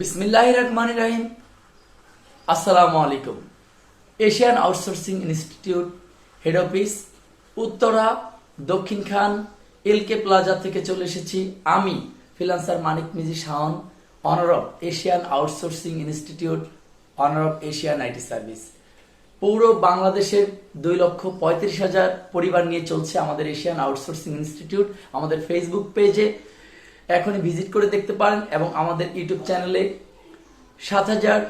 বিসমিল্লাহ রহমান রাহিম। আসসালামু আলাইকুম। Asian outsourcing institute head office, Uttara, Dakshin Khan, L K plaza থেকে চলে এসেছি আমি freelancer Manik Miji Shaon owner of Asian outsourcing institute owner of Asian IT service. পুরো বাংলাদেশের দুই লক্ষ পঁয়ত্রিশ হাজার পরিবার নিয়ে চলছে আমাদের এশিয়ান আউটসোর্সিং ইনস্টিটিউট। আমাদের ফেসবুক পেজে এখনই ভিজিট করে দেখতে পারেন এবং আমাদের ইউটিউব চ্যানেলে সাত হাজার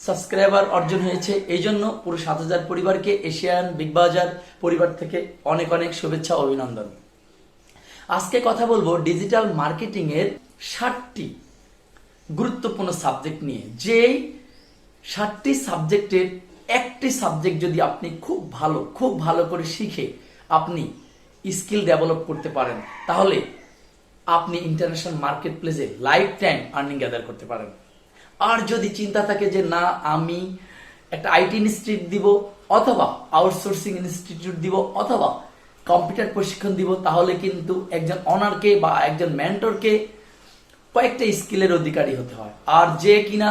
সাবস্ক্রাইবার অর্জন হয়েছে। এই জন্য পুরো সাত হাজার পরিবারকে এশিয়ান বিগ বাজার পরিবার থেকে অনেক অনেক শুভেচ্ছা অভিনন্দন। আজকে কথা বলব ডিজিটাল মার্কেটিং এর ষাটটি গুরুত্বপূর্ণ সাবজেক্ট নিয়ে। যেই ষাটটি সাবজেক্টের একটি সাবজেক্ট যদি আপনি খুব ভালো খুব ভালো করে শিখে আপনি স্কিল ডেভেলপ করতে পারেন, তাহলে আপনি ইন্টারন্যাশনাল মার্কেট প্লেসে লাইফ টাইম আর্নিং গ্যাদার করতে পারেন। আর যদি চিন্তা থাকে যে না, আমি একটা আইটি ইনস্টিটিউট দিব অথবা আউটসোর্সিং ইনস্টিটিউট দিব অথবা কম্পিউটার প্রশিক্ষণ দিব, তাহলে কিন্তু একজন অনারকে বা একজন মেন্টরকে কয়েকটা স্কিলের অধিকারী হতে হয়। আর যে কিনা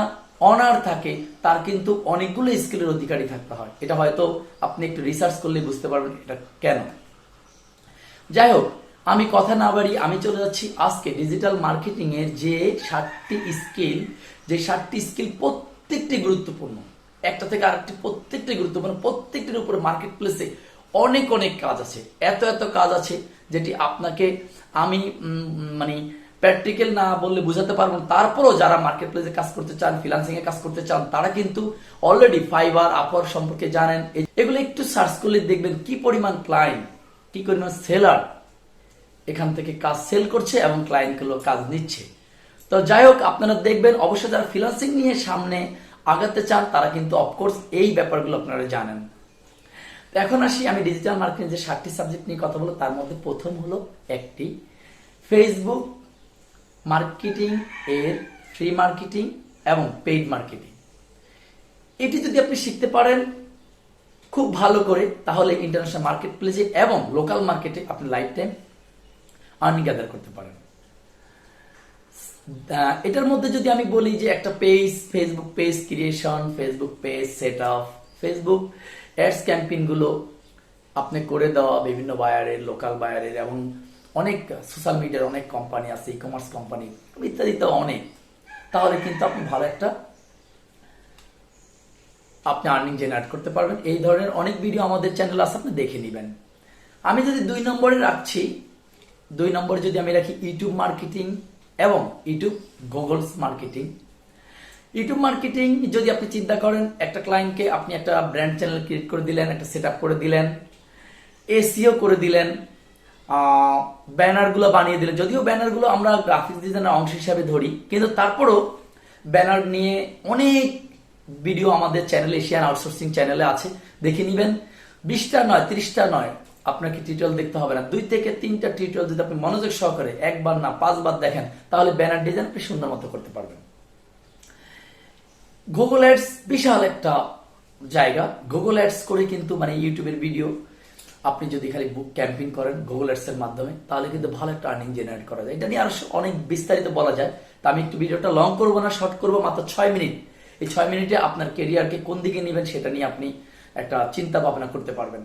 অনার থাকে, তার কিন্তু অনেকগুলো স্কিলের অধিকারী থাকতে হয়। এটা হয়তো আপনি একটু রিসার্চ করলে বুঝতে পারবেন এটা কেন। যাই হোক আমি কথা না বাড়ি, আমি চলে যাচ্ছি আজকে ডিজিটাল মার্কেটিং এর যে ষাটটি স্কিল যে ষাটটি স্কিল প্রত্যেকটি গুরুত্বপূর্ণ। একটা থেকে আরেকটি প্রত্যেকটি গুরুত্বপূর্ণ, প্রত্যেকটির উপরে মার্কেট প্লেসে অনেক অনেক কাজ আছে। এত এত কাজ আছে যেটি আপনাকে আমি মানে প্র্যাকটিক্যাল না বললে বুঝাতে পারব না। তারপরেও যারা মার্কেট প্লেসে কাজ করতে চান ফিনান্সিং এ কাজ করতে চান, তারা কিন্তু অলরেডি ফাইবার আপওয়ার সম্পর্কে জানেন। এগুলো একটু সার্চ করলে দেখবেন কি পরিমাণ ক্লায়েন্ট কি পরিমাণ সেলার এখান থেকে কাজ সেল করছে এবং ক্লায়েন্টগুলো কাজ নিচ্ছে। তো যাই হোক আপনারা দেখবেন, অবশ্যই যারা ফ্রিলান্সিং নিয়ে সামনে আগাতে চান, তারা কিন্তু অফকোর্স এই ব্যাপারগুলো আপনারা জানেন। এখন আসি, আমি ডিজিটাল মার্কেটিং যে সাতটি সাবজেক্ট নিয়ে কথা বলব, তার মধ্যে প্রথম হলো একটি। ফেসবুক মার্কেটিং এর ফ্রি মার্কেটিং এবং পেইড মার্কেটিং এটি যদি আপনি শিখতে পারেন, খুব ভালো করে, তাহলে ইন্টারন্যাশনাল মার্কেট প্লেসে এবং লোকাল মার্কেটে আপনি লাইফ টাইম আর্নিং গ্যাদার করতে পারেন। এটার মধ্যে যদি আমি বলি যে একটা page Facebook page creation Facebook page set up Facebook ads ক্যাম্পেইনগুলো আপনি করে দেওয়া বিভিন্ন বায়ারের লোকাল বায়ারের এবং অনেক সোশ্যাল মিডিয়ার অনেক কোম্পানি আছে ই কমার্স কোম্পানি ইত্যাদি তো অনেক। তাহলে কিন্তু আপনি ভালো একটা আপনি আর্নিং জেনারেট করতে পারবেন। এই ধরনের অনেক ভিডিও আমাদের চ্যানেল আছে, আপনি দেখে নেবেন। আমি যদি দুই নম্বরে রাখছি দুই নম্বরে যদি আমি রাখি ইউটিউব মার্কেটিং এবং YouTube Googles marketing YouTube marketing যদি আপনি চিন্তা করেন, একটা ক্লায়েন্টকে আপনি একটা ব্র্যান্ড চ্যানেল ক্রিয়েট করে দিলেন, একটা সেট করে দিলেন এসিও করে দিলেন ব্যানারগুলো বানিয়ে দিলেন। যদিও ব্যানারগুলো আমরা গ্রাফিক্স ডিজাইনের অংশ হিসাবে ধরি, কিন্তু তারপরও ব্যানার নিয়ে অনেক ভিডিও আমাদের চ্যানেল এশিয়ান আউটসোর্সিং চ্যানেলে আছে। দেখে নিবেন, বিশটা নয়, ত্রিশটা নয় আপনাকে টিউটোরিয়াল দেখতে হবে না। দুই থেকে তিনটা টিউটোরিয়াল যদি আপনি মনোযোগ সহকারে একবার না পাঁচবার দেখেন, তাহলে ব্যানার ডিজাইন আপনি সুন্দর মতো করতে পারবেন। গুগল অ্যাডস বিশাল একটা জায়গা। গুগল অ্যাডস করে কিন্তু মানে ইউটিউবের ভিডিও আপনি যদি খালি বুক ক্যাম্পিং করেন গুগল অ্যাডস এর মাধ্যমে, তাহলে কিন্তু ভালো একটা আর্নিং জেনারেট করা যায়। এটা নিয়ে আরও অনেক বিস্তারিত বলা যায়। তা আমি একটু ভিডিওটা লং করব না শর্ট করব মাত্র ছয় মিনিট। এই ছয় মিনিটে আপনার কেরিয়ারকে কোন দিকে নেবেন, সেটা নিয়ে আপনি একটা চিন্তা ভাবনা করতে পারবেন।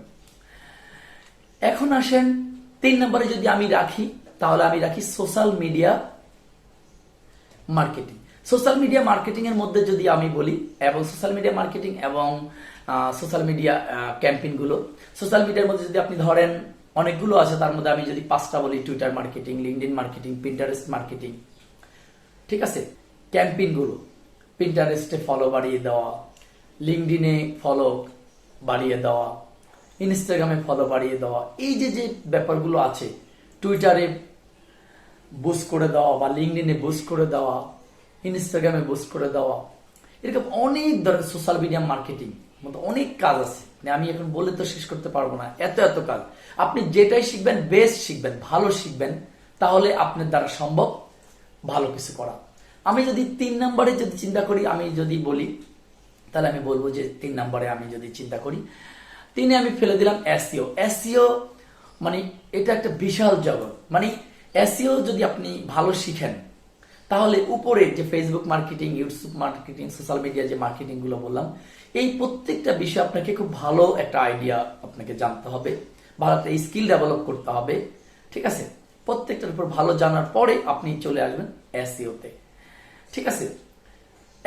এখন আসেন, তিন নম্বরে যদি আমি রাখি, তাহলে আমি রাখি social media marketing social media marketing এর মধ্যে যদি আমি বলি, এবং সোশ্যাল মিডিয়া মার্কেটিং এবং সোশ্যাল মিডিয়া ক্যাম্পেইনগুলো সোশ্যাল মিডিয়ার মধ্যে যদি আপনি ধরেন, অনেকগুলো আছে, তার মধ্যে আমি যদি পাঁচটা বলি Twitter marketing LinkedIn marketing Pinterest marketing ঠিক আছে? ক্যাম্পেইনগুলো পিন্টারেস্টে ফলো বাড়িয়ে দেওয়া লিঙ্কডিনে ফলো বাড়িয়ে দেওয়া ইনস্টাগ্রামে ফলো বাড়িয়ে দেওয়া। এই যে যে ব্যাপারগুলো আছে টুইটারে বুস্ট করে দেওয়া বা লিঙ্কডিনে বুস্ট করে দেওয়া ইনস্টাগ্রামে বুস্ট করে দেওয়া, এরকম অনেক ধরনের সোশ্যাল মিডিয়া মার্কেটিং মতো অনেক কাজ আছে। মানে আমি এখন বলে তো শেষ করতে পারব না, এত এত কাজ। আপনি যেটাই শিখবেন বেস্ট শিখবেন, ভালো শিখবেন, তাহলে আপনার দ্বারা সম্ভব ভালো কিছু করা। আমি যদি তিন নম্বরে যদি চিন্তা করি, আমি যদি বলি, তাহলে আমি বলব যে তিন নম্বরে আমি যদি চিন্তা করি তিনে আমি ফেলে দিলাম এসিও। এসিও মানে এটা একটা বিশাল জগৎ। মানে এসিও যদি আপনি ভালো শিখেন, তাহলে উপরে যে Facebook marketing YouTube marketing social media যে মার্কেটিংগুলো বললাম, এই প্রত্যেকটা বিষয়ে আপনাকে খুব ভালো একটা আইডিয়া আপনাকে জানতে হবে, ভালো একটা স্কিল ডেভেলপ করতে হবে, ঠিক আছে? প্রত্যেকটার উপর ভালো জানার পরে আপনি চলে আসবেন এসিওতে। ঠিক আছে?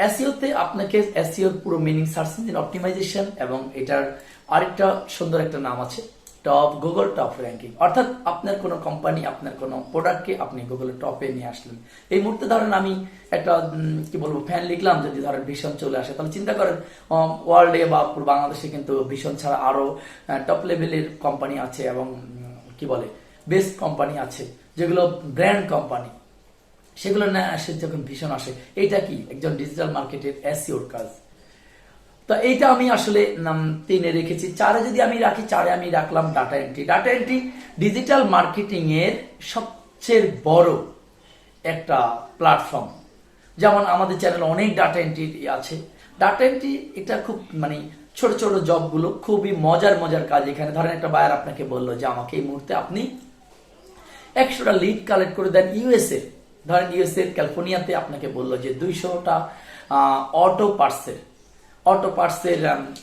এসিওতে আপনাকে এসিওর পুরো মিনিং সার্চ ইঞ্জিন অপটিমাইজেশন এবং এটার আরেকটা সুন্দর একটা নাম আছে টপ গুগল টপ র্যাঙ্কিং অর্থাৎ আপনার কোনো কোম্পানি আপনার কোনো প্রোডাক্টকে আপনি গুগলের টপে নিয়ে আসলেন। এই মুহূর্তে ধরেন আমি একটা কি বলব ফ্যান লিখলাম, যদি ধরেন ভীষণ চলে আসে, তাহলে চিন্তা করেন ওয়ার্ল্ডে বা বাংলাদেশে কিন্তু ভীষণ ছাড়া আরও টপ লেভেলের কোম্পানি আছে এবং কি বলে বেস্ট কোম্পানি আছে, যেগুলো ব্র্যান্ড কোম্পানি সেগুলো না আসে যখন ভীষণ আসে। এটা কি? একজন ডিজিটাল মার্কেটের এসিওর কাজ তো এইটা আমি আসলে নাম তিনে রেখেছি। চারে যদি আমি রাখি, চারে আমি রাখলাম data entry data entry digital marketing এর সবচেয়ে বড় একটা প্ল্যাটফর্ম যেমন আমাদের চ্যানেলে অনেক ডাটা এন্ট্রি আছে। ডাটা এন্ট্রি এটা খুব মানে ছোট ছোট জবগুলো খুবই মজার মজার কাজ। এখানে ধরেন একটা বায়ার আপনাকে বলল যে, আমাকে এই মুহূর্তে আপনি একশোটা লিড কালেক্ট করে দেন ইউএসএ ধরেন ইউএসএ ক্যালিফোর্নিয়াতে আপনাকে বলল যে দুইশোটা অটো পার্সের অটো পার্সের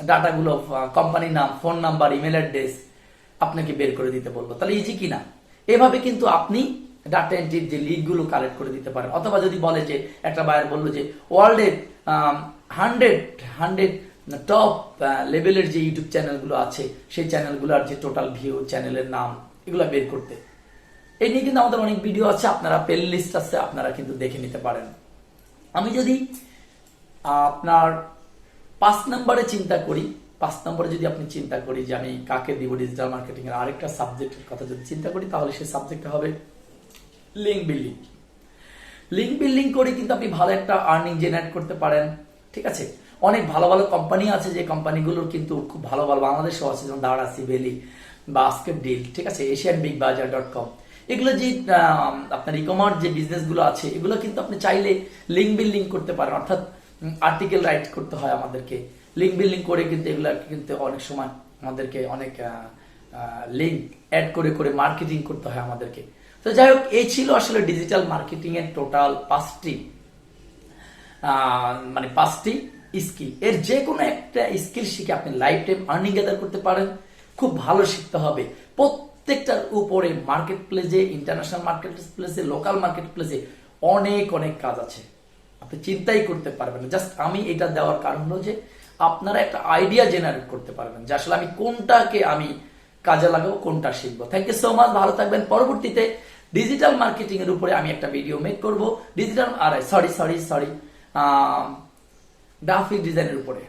ডাটাগুলো কোম্পানির নাম ফোন নাম্বার ইমেল অ্যাড্রেস আপনাকে বের করে দিতে বলব তাহলে ইজি কিনা? এভাবে কিন্তু আপনি ডাটা এন্ট্রির যে লিডগুলো কালেক্ট করে দিতে পারেন। অথবা যদি বলে যে, একটা বায়ার বলল যে ওয়ার্ল্ডের হান্ড্রেড হান্ড্রেড টপ লেভেলের যে ইউটিউব চ্যানেলগুলো আছে, সেই চ্যানেলগুলোর যে টোটাল ভিউ চ্যানেলের নাম, এগুলো বের করতে। এই নিয়ে কিন্তু আমাদের অনেক ভিডিও আছে, আপনারা প্লে লিস্ট আছে, আপনারা কিন্তু দেখে নিতে পারেন। আমি যদি আপনার পাঁচ নম্বরে চিন্তা করি, পাঁচ নম্বরে যদি আপনি চিন্তা করি যে আমি কাকে দিব ডিজিটাল মার্কেটিং এর আরেকটা সাবজেক্টের কথা যদি চিন্তা করি, তাহলে সেই সাবজেক্টটা হবে লিঙ্ক বিল্ডিং লিঙ্ক বিল্ডিং করে কিন্তু আপনি ভালো একটা আর্নিং জেনারেট করতে পারেন, ঠিক আছে? অনেক ভালো ভালো কোম্পানি আছে, যে কোম্পানিগুলোর কিন্তু খুব ভালো ভালো বাংলাদেশেও আছে, যেমন দাঁড়া সিভেলি বা ডিল ঠিক আছে? Asian big bazaar dot com এগুলো যে আপনার ই কমার্স যে বিজনেসগুলো আছে, এগুলো কিন্তু আপনি চাইলে লিঙ্ক বিল্ডিং করতে পারেন। অর্থাৎ আর্টিকেল রাইট করতে হয় আমাদেরকে। লিঙ্ক বিল্ডিং করে কিন্তু এগুলো কিন্তু অনেক সময় আমাদেরকে অনেক লিঙ্ক অ্যাড করে করে মার্কেটিং করতে হয় আমাদেরকে। তো যাই হোক, এই ছিল আসলে ডিজিটাল মার্কেটিং এর টোটাল পাঁচটি মানে পাঁচটি স্কিল এর যে কোনো একটা স্কিল শিখে আপনি লাইফ টাইম আর্নিং গ্যাদার করতে পারেন। খুব ভালো শিখতে হবে। প্রত্যেকটার উপরে মার্কেট প্লেসে ইন্টারন্যাশনাল মার্কেট প্লেসে লোকাল মার্কেট প্লেসে অনেক অনেক কাজ আছে। আপনি চিন্তাই করতে পারবেন জাস্ট আমি এটা দেওয়ার কারণ হলো যে, আপনারা একটা আইডিয়া জেনারেট করতে পারবেন যে, আসলে আমি কোনটাকে আমি কাজে লাগাবো, কোনটা শিখব। থ্যাংক ইউ সো মাচ ভালো থাকবেন। পরবর্তীতে ডিজিটাল মার্কেটিং এর উপরে আমি একটা ভিডিও মেক করব। ডিজিটাল আর সরি সরি সরি গ্রাফিক ডিজাইনের উপরে।